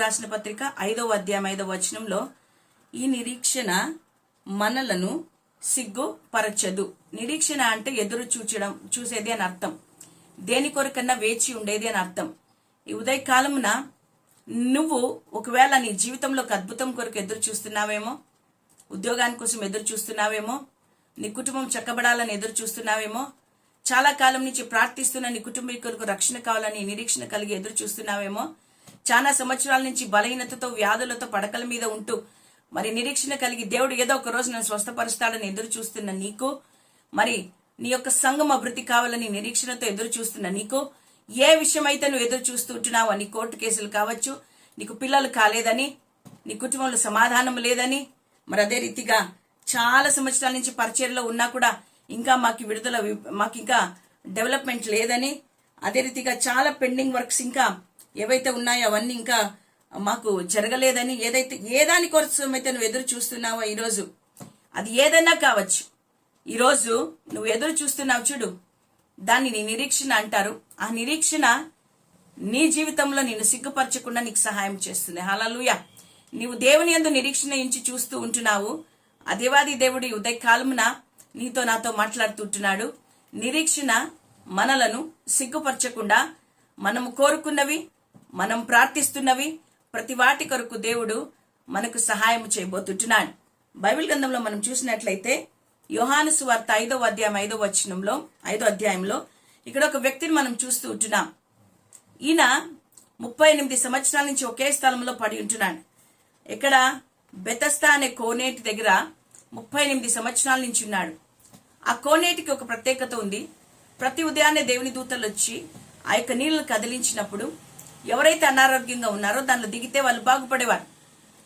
రాసిన పత్రిక ఐదవ అధ్యాయం ఐదవ వచనంలో ఈ నిరీక్షణ మనలను సిగ్గుపరచదు. నిరీక్షణ అంటే ఎదురు చూచడం చూసేది అని అర్థం. దేని కొరకన్నా వేచి ఉండేది అని అర్థం. ఈ ఉదయకాలమున నువ్వు ఒకవేళ నీ జీవితంలో ఒక అద్భుతం కొరకు ఎదురు చూస్తున్నావేమో ఉద్యోగాని కోసం ఎదురు చూస్తున్నావేమో నీ కుటుంబం చక్కబడాలని ఎదురు చూస్తున్నావేమో చాలా కాలం నుంచి ప్రార్థిస్తున్న నీ కుటుంబీకులకు రక్షణ కావాలని నిరీక్షణ కలిగి ఎదురు చూస్తున్నావేమో చాలా సంవత్సరాల నుంచి బలహీనతతో వ్యాధులతో పడకల మీద ఉంటూ మరి నిరీక్షణ కలిగి దేవుడు ఏదో ఒక రోజు నన్ను స్వస్థపరుస్తాడని ఎదురు చూస్తున్న నీకు మరి నీ యొక్క సంఘం అభివృద్ధి కావాలని నిరీక్షణతో ఎదురు చూస్తున్న నీకు ఏ విషయమైతే నువ్వు ఎదురు చూస్తుంటున్నావు అని నీ కోర్టు కేసులు కావచ్చు నీకు పిల్లలు కాలేదని నీ కుటుంబంలో సమాధానం లేదని మరి అదే రీతిగా చాలా సంవత్సరాల నుంచి పరిచయంలో ఉన్నా కూడా ఇంకా మాకు విడుదల మాకు ఇంకా డెవలప్మెంట్ లేదని అదే రీతిగా చాలా పెండింగ్ వర్క్స్ ఇంకా ఏవైతే ఉన్నాయో అవన్నీ ఇంకా మాకు జరగలేదని ఏదైతే ఏ దాని కోసం అయితే నువ్వు ఎదురు చూస్తున్నావో ఈరోజు అది ఏదైనా కావచ్చు. ఈరోజు నువ్వు ఎదురు చూస్తున్నావు చూడు దాన్ని నీ నిరీక్షణ అంటారు. ఆ నిరీక్షణ నీ జీవితంలో నిన్ను సిగ్గుపరచకుండా నీకు సహాయం చేస్తుంది. హలలుయ నీవు దేవుని ఎందు నిరీక్షణ ఇంచి చూస్తూ ఉంటున్నావు. ఆ దేవాది దేవుడి ఉదయకాలమున నీతో నాతో మాట్లాడుతుంటున్నాడు నిరీక్షణ మనలను సిగ్గుపరచకుండా మనము కోరుకున్నవి మనం ప్రార్థిస్తున్నవి ప్రతి వాటి కొరకు దేవుడు మనకు సహాయం చేయబోతుంటున్నాడు. బైబిల్ గ్రంథంలో మనం చూసినట్లయితే యోహాను సువార్త ఐదో అధ్యాయం ఐదో వచనంలో ఐదో అధ్యాయంలో ఇక్కడ ఒక వ్యక్తిని మనం చూస్తూ ఉంటున్నాం. ఈయన ముప్పై ఎనిమిది సంవత్సరాల నుంచి ఒకే స్థలంలో పడి ఉంటున్నాడు. ఇక్కడ బెతస్తా అనే కోనేటి దగ్గర ముప్పై ఎనిమిది సంవత్సరాల నుంచి ఉన్నాడు. ఆ కోనేటికి ఒక ప్రత్యేకత ఉంది. ప్రతి ఉదయాన్నే దేవుని దూతలు వచ్చి ఆ యొక్క నీళ్ళను కదిలించినప్పుడు ఎవరైతే అనారోగ్యంగా ఉన్నారో దానిలో దిగితే వాళ్ళు బాగుపడేవారు.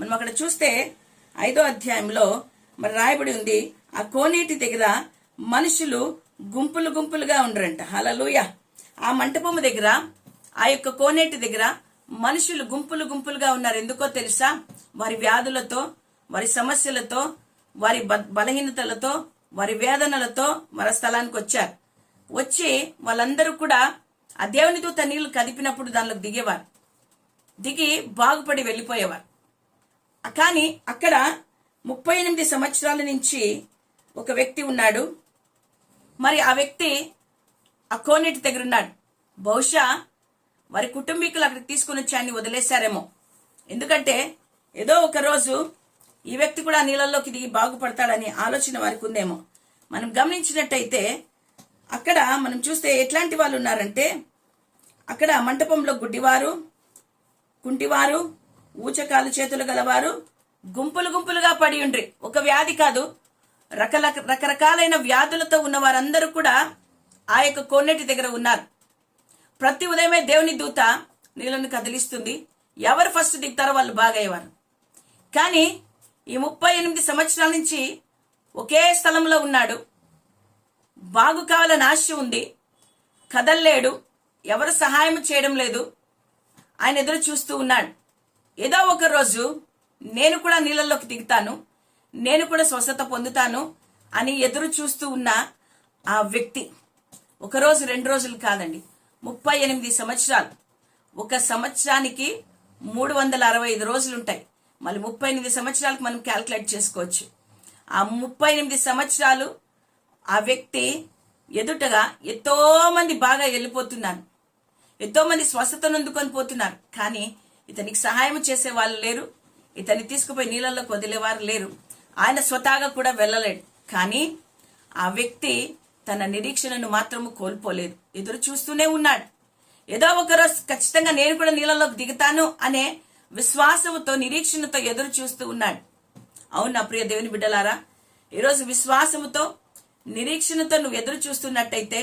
మనం అక్కడ చూస్తే ఐదో అధ్యాయంలో మరి రాయబడి ఉంది ఆ కోనేటి దగ్గర మనుషులు గుంపులు గుంపులుగా ఉండరంట. హలలుయ ఆ మంటపము దగ్గర ఆ యొక్క కోనేటి దగ్గర మనుషులు గుంపులు గుంపులుగా ఉన్నారు. ఎందుకో తెలుసా? వారి వ్యాధులతో వారి సమస్యలతో వారి బలహీనతలతో వారి వేదనలతో మర స్థలానికి వచ్చారు వచ్చి వాళ్ళందరూ కూడా ఆ దేవుని దూత నీళ్ళు కదిపినప్పుడు దానిలోకి దిగేవారు. దిగి బాగుపడి వెళ్ళిపోయేవారు. కానీ అక్కడ ముప్పై ఎనిమిది సంవత్సరాల నుంచి ఒక వ్యక్తి ఉన్నాడు. మరి ఆ వ్యక్తి ఆ కోనేటి దగ్గర ఉన్నాడు. బహుశా వారి కుటుంబీకులు అక్కడ తీసుకుని వచ్చి ఆయన్ని వదిలేశారేమో. ఎందుకంటే ఏదో ఒక రోజు ఈ వ్యక్తి కూడా నీళ్ళల్లోకి దిగి బాగుపడతాడని ఆలోచన వారికి ఉందేమో. మనం గమనించినట్టయితే అక్కడ మనం చూస్తే ఎట్లాంటి వాళ్ళు ఉన్నారంటే అక్కడ మంటపంలో గుడ్డివారు కుంటివారు ఊచకాలు చేతులు గలవారు గుంపులు గుంపులుగా పడి ఉండ్రి. ఒక వ్యాధి కాదు. రకరక రకరకాలైన వ్యాధులతో ఉన్న వారందరూ కూడా ఆ యొక్క కోనేటి దగ్గర ఉన్నారు. ప్రతి ఉదయమే దేవుని దూత నీళ్ళను కదిలిస్తుంది. ఎవరు ఫస్ట్ దిగుతారో వాళ్ళు బాగయ్యేవారు. కానీ ఈ ముప్పై ఎనిమిది సంవత్సరాల నుంచి ఒకే స్థలంలో ఉన్నాడు. బాగు కావాలని ఆశ ఉంది. కదల్లేడు. ఎవరు సహాయం చేయడం లేదు. ఆయన ఎదురు చూస్తూ ఉన్నాడు. ఏదో ఒక రోజు నేను కూడా నీళ్ళల్లోకి దిగుతాను. నేను కూడా స్వస్థత పొందుతాను అని ఎదురు చూస్తూ ఉన్న ఆ వ్యక్తి ఒక రోజు రెండు రోజులు కాదండి ముప్పై ఎనిమిది సంవత్సరాలు. ఒక సంవత్సరానికి మూడు వందల అరవై ఐదు రోజులు ఉంటాయి. మళ్ళీ ముప్పై ఎనిమిది సంవత్సరాలకు మనం క్యాల్కులేట్ చేసుకోవచ్చు. ఆ ముప్పై ఎనిమిది సంవత్సరాలు ఆ వ్యక్తి ఎదుటగా ఎంతో మంది బాగా వెళ్ళిపోతున్నారు. ఎంతో మంది స్వస్థతను అందుకొని పోతున్నారు. కానీ ఇతనికి సహాయం చేసే వాళ్ళు లేరు. ఇతన్ని తీసుకుపోయి నీళ్ళల్లోకి వదిలేవారు లేరు. ఆయన స్వతహాగా కూడా వెళ్ళలేడు. కానీ ఆ వ్యక్తి తన నిరీక్షణను మాత్రము కోల్పోలేదు. ఎదురు చూస్తూనే ఉన్నాడు. ఏదో ఒకరోజు ఖచ్చితంగా నేను కూడా నీళ్ళలోకి దిగుతాను అనే విశ్వాసముతో నిరీక్షణతో ఎదురు చూస్తూ ఉన్నాడు. అవును నా ప్రియ దేవుని బిడ్డలారా? ఈరోజు విశ్వాసముతో నిరీక్షణతో నువ్వు ఎదురు చూస్తున్నట్టయితే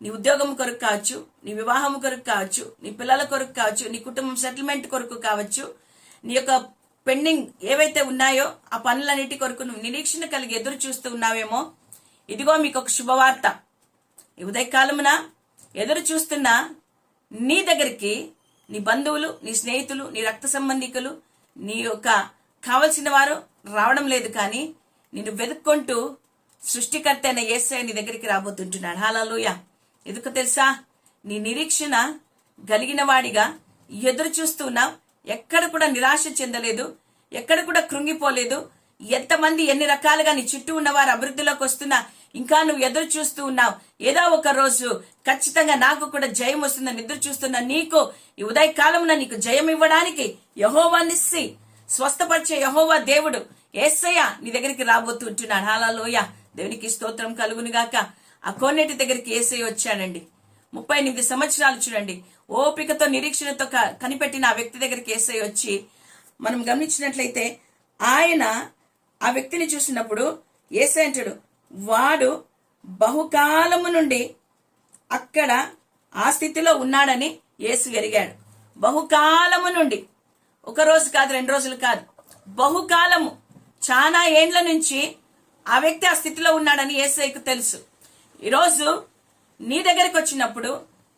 నీ ఉద్యోగం కొరకు కావచ్చు నీ వివాహం కొరకు కావచ్చు నీ పిల్లల కొరకు కావచ్చు నీ కుటుంబం సెటిల్మెంట్ కొరకు కావచ్చు నీ యొక్క పెండింగ్ ఏవైతే ఉన్నాయో ఆ పనులన్నిటి కొరకు నువ్వు నిరీక్షణ కలిగి ఎదురు చూస్తూ ఉన్నావేమో ఇదిగో మీకు ఒక శుభవార్త. ఉదయకాలమున ఎదురు చూస్తున్న నీ దగ్గరికి నీ బంధువులు నీ స్నేహితులు నీ రక్త సంబంధికులు నీ యొక్క కావలసిన వారు రావడం లేదు కానీ నిన్ను వెతుక్కుంటూ సృష్టికర్త అయిన ఏసఐ నీ దగ్గరికి రాబోతుంటున్నాడు. హాలూయ ఎందుకు తెలుసా? నీ నిరీక్షణ కలిగిన వాడిగా ఎదురు చూస్తున్నావు ఎక్కడ కూడా నిరాశ చెందలేదు. ఎక్కడ కూడా కృంగిపోలేదు. ఎంతమంది ఎన్ని రకాలుగా నీ చుట్టూ ఉన్నవారు అభివృద్ధిలోకి వస్తున్నా ఇంకా నువ్వు ఎదురు చూస్తూ ఉన్నావు. ఏదో ఒక రోజు ఖచ్చితంగా నాకు కూడా జయం వస్తుందని ఎదురు చూస్తున్న నీకు ఈ ఉదయ కాలంలో నీకు జయం ఇవ్వడానికి యహోవా నిస్సి స్వస్థపరిచే యహోవా దేవుడు ఏసయ్య నీ దగ్గరికి రాబోతుంటున్నాడు. హాలలోయ దేవునికి స్తోత్రం కలుగుని గాక. ఆ కోనేటి దగ్గరికి ఏసై వచ్చాడండి. ముప్పై ఎనిమిది సంవత్సరాలు చూడండి. ఓపికతో నిరీక్షణతో కనిపెట్టిన ఆ వ్యక్తి దగ్గరికి ఏసై వచ్చి మనం గమనించినట్లయితే ఆయన ఆ వ్యక్తిని చూసినప్పుడు ఏసై అంటాడు వాడు బహుకాలము నుండి అక్కడ ఆ స్థితిలో ఉన్నాడని యేసు ఎరిగాడు. బహుకాలము నుండి. ఒక రోజు కాదు రెండు రోజులు కాదు. బహుకాలము. చాలా ఏండ్ల నుంచి ఆ వ్యక్తి ఆ స్థితిలో ఉన్నాడని ఏసైకు తెలుసు. ఈరోజు నీ దగ్గరికి వచ్చినప్పుడు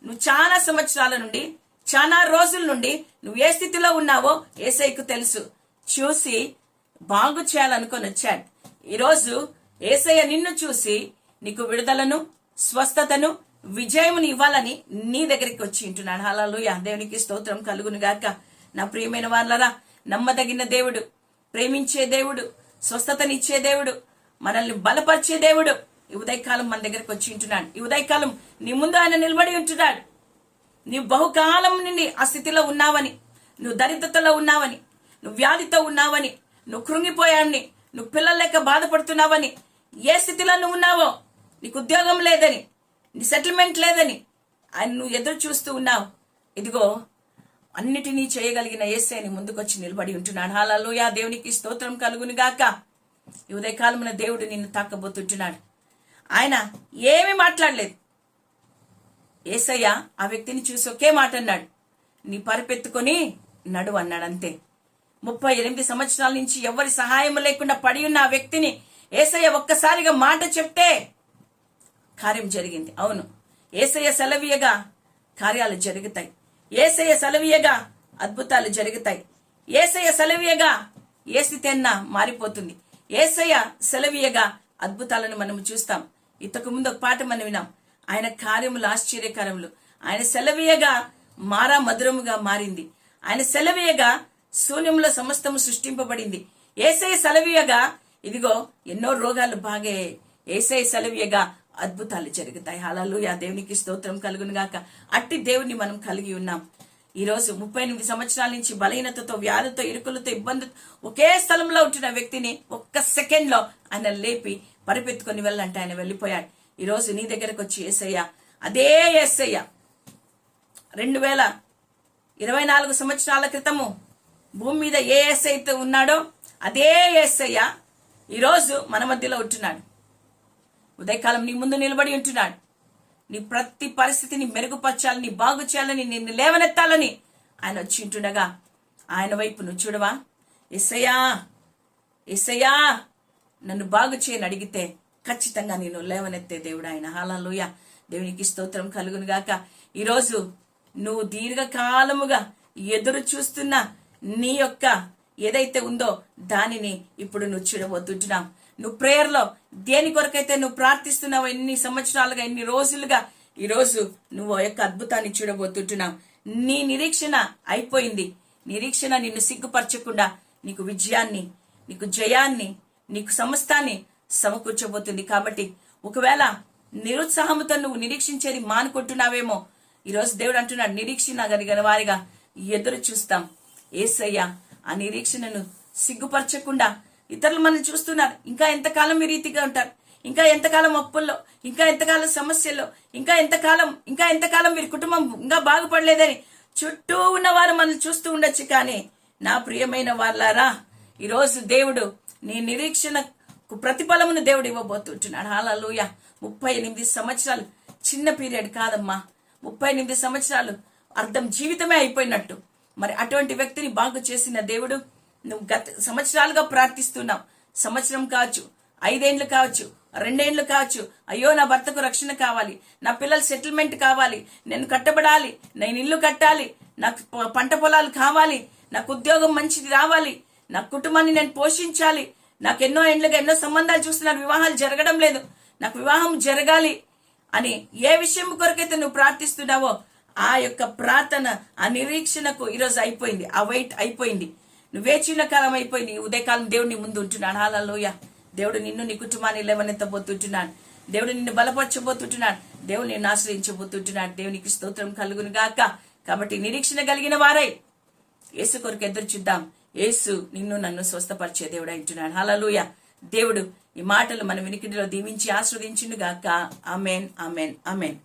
నువ్వు చాలా సంవత్సరాల నుండి చాలా రోజుల నుండి నువ్వు ఏ స్థితిలో ఉన్నావో ఏసైకు తెలుసు. చూసి బాగు చేయాలనుకొని వచ్చాడు. ఈరోజు ఏసయ్య నిన్ను చూసి నీకు విడుదలను స్వస్థతను విజయమును ఇవ్వాలని నీ దగ్గరికి వచ్చి ఉంటున్నాడు హల్లెలూయా. దేవునికి స్తోత్రం కలుగును గాక. నా ప్రియమైన వాళ్ళరా నమ్మదగిన దేవుడు ప్రేమించే దేవుడు స్వస్థతనిచ్చే దేవుడు మనల్ని బలపరిచే దేవుడు ఈ ఉదయకాలం మన దగ్గరికి వచ్చి ఉంటున్నాడు. ఈ ఉదయకాలం నీ ముందు ఆయన నిలబడి ఉంటున్నాడు. నీ బహుకాలం నుండి ఆ స్థితిలో ఉన్నావని నువ్వు దరిద్రతలో ఉన్నావని నువ్వు వ్యాధితో ఉన్నావని నువ్వు కృంగిపోయావని నువ్వు పిల్లల లెక్క బాధపడుతున్నావని ఏ స్థితిలో నువ్వు ఉన్నావో నీకు ఉద్యోగం లేదని నీ సెటిల్మెంట్ లేదని ఆయన నువ్వు ఎదురు చూస్తూ ఉన్నావు. ఇదిగో అన్నిటినీ చేయగలిగిన ఏసైని ముందుకొచ్చి నిలబడి ఉంటున్నాడు. హాలలోయా దేవునికి స్తోత్రం కలుగును గాక ఈ ఉదయకాలమున దేవుడు నిన్ను తాకబోతుంటున్నాడు. ఆయన ఏమీ మాట్లాడలేదు. ఏసయ్య ఆ వ్యక్తిని చూసి ఒకే మాట అన్నాడు. నీ పరిపెత్తుకొని నడు అన్నాడు అంతే ముప్పై ఎనిమిది సంవత్సరాల నుంచి ఎవరి సహాయం లేకుండా పడి ఉన్న ఆ వ్యక్తిని ఏసయ్య ఒక్కసారిగా మాట చెప్తే కార్యం జరిగింది. అవును ఏసయ్య సెలవీయగా కార్యాలు జరుగుతాయి. ఏసయ్య సెలవీయగా అద్భుతాలు జరుగుతాయి. ఏసయ్య సెలవీయగా ఏ స్థితి అన్న మారిపోతుంది. ఏసయ్య సెలవీయగా అద్భుతాలను మనం చూస్తాం. ఇంతకు ముందు ఒక పాట మనం వినాం ఆయన కార్యములు ఆశ్చర్యకరములు. ఆయన సెలవీయగా మారా మధురముగా మారింది. ఆయన సెలవీయగా శూన్యంలో సమస్తము సృష్టింపబడింది. ఏసై సెలవీయగా ఇదిగో ఎన్నో రోగాలు బాగే. ఏసై సెలవీయగా అద్భుతాలు జరుగుతాయి. యా దేవునికి స్తోత్రం కలుగునుగాక. అట్టి దేవుని మనం కలిగి ఉన్నాం. ఈరోజు ముప్పై ఎనిమిది సంవత్సరాల నుంచి బలహీనతతో వ్యాధితో ఇరుకులతో ఇబ్బంది ఒకే స్థలంలో ఉంటున్న వ్యక్తిని ఒక్క సెకండ్లో ఆయన లేపి పరిపెత్తుకొని వెళ్ళంటే ఆయన వెళ్ళిపోయాడు. ఈరోజు నీ దగ్గరకు వచ్చి ఏసయ్య అదే ఏసయ్య రెండు వేల ఇరవై నాలుగు సంవత్సరాల క్రితము భూమి మీద ఏ ఏసై అయితే ఉన్నాడో అదే ఏసయ్య ఈరోజు మన మధ్యలో ఉంటున్నాడు. ఉదయకాలం నీ ముందు నిలబడి ఉంటున్నాడు. నీ ప్రతి పరిస్థితిని మెరుగుపరచాలని బాగు చేయాలని నిన్ను లేవనెత్తాలని ఆయన వచ్చి ఉంటుండగా ఆయన వైపు నువ్వు చూడవా? ఎస్సయ్యా ఎస్సయ్యా నన్ను బాగు చేయని అడిగితే ఖచ్చితంగా నేను లేవనెత్తే దేవుడు ఆయన. హాలలోయ దేవునికి స్తోత్రం కలుగును గాక. ఈరోజు నువ్వు దీర్ఘకాలముగా ఎదురు చూస్తున్న నీ యొక్క ఏదైతే ఉందో దానిని ఇప్పుడు నువ్వు చూడబోతుంటున్నావు. నువ్వు ప్రేయర్లో దేని కొరకైతే నువ్వు ప్రార్థిస్తున్నావు ఎన్ని సంవత్సరాలుగా ఎన్ని రోజులుగా ఈరోజు నువ్వు ఆ యొక్క అద్భుతాన్ని చూడబోతుంటున్నావు. నీ నిరీక్షణ అయిపోయింది. నిరీక్షణ నిన్ను సిగ్గుపరచకుండా నీకు విజయాన్ని నీకు జయాన్ని నీకు సమస్తాన్ని సమకూర్చబోతుంది. కాబట్టి ఒకవేళ నిరుత్సాహంతో నువ్వు నిరీక్షించేది మానుకుంటున్నావేమో ఈరోజు దేవుడు అంటున్నాడు నిరీక్షణ కలిగిన వారిగా ఎదురు చూస్తాం. ఏసయ్య ఆ నిరీక్షణను సిగ్గుపరచకుండా ఇతరులు మనల్ని చూస్తున్నారు. ఇంకా ఎంతకాలం ఈ రీతిగా ఉంటారు? ఇంకా ఎంతకాలం అప్పుల్లో? ఇంకా ఎంతకాలం సమస్యల్లో? ఇంకా ఎంతకాలం? ఇంకా ఎంతకాలం మీరు కుటుంబం ఇంకా బాగుపడలేదని చుట్టూ ఉన్నవారు మనల్ని చూస్తూ ఉండొచ్చు కానీ నా ప్రియమైన వాళ్ళారా ఈరోజు దేవుడు నీ నిరీక్షణ ప్రతిఫలమును దేవుడు ఇవ్వబోతుంటున్నాడు. హాలూయ ముప్పై ఎనిమిది సంవత్సరాలు చిన్న పీరియడ్ కాదమ్మా. ముప్పై ఎనిమిది సంవత్సరాలు అర్థం జీవితమే అయిపోయినట్టు. మరి అటువంటి వ్యక్తిని బాగు చేసిన దేవుడు నువ్వు గత సంవత్సరాలుగా ప్రార్థిస్తున్నావు. సంవత్సరం కావచ్చు ఐదేండ్లు కావచ్చు రెండేండ్లు కావచ్చు అయ్యో నా భర్తకు రక్షణ కావాలి నా పిల్లల సెటిల్మెంట్ కావాలి నేను కట్టబడాలి నేను ఇల్లు కట్టాలి నాకు పంట పొలాలు కావాలి నాకు ఉద్యోగం మంచిది రావాలి నా కుటుంబాన్ని నేను పోషించాలి నాకు ఎన్నో ఏండ్లుగా ఎన్నో సంబంధాలు చూస్తున్నారు వివాహాలు జరగడం లేదు నాకు వివాహం జరగాలి అని ఏ విషయం కొరకైతే నువ్వు ప్రార్థిస్తున్నావో ఆ యొక్క ప్రార్థన ఆ నిరీక్షణకు ఈరోజు అయిపోయింది ఆ వెయిట్ అయిపోయింది. నువ్వు వేచిన కాలం అయిపోయి ఉదయకాలం దేవుడు నీ ముందు ఉంటున్నాడు. హాలలోయ దేవుడు నిన్ను నీ కుటుంబాన్ని లేవనెత్తబోతుంటున్నాడు. దేవుడు నిన్ను బలపరచబోతుంటున్నాడు. దేవుడు నిన్ను ఆశ్రయించబోతుంటున్నాడు. దేవునికి స్తోత్రం కలుగును గాక. కాబట్టి నిరీక్షణ కలిగిన వారై యేసు కొరకు ఎదురు చూద్దాం. యేసు నిన్ను నన్ను స్వస్థపరిచే దేవుడు అంటున్నాడు హలలుయ దేవుడు ఈ మాటలు మన వినికిడిలో దీవించి ఆస్వాదించిండు గాక. Amen amen amen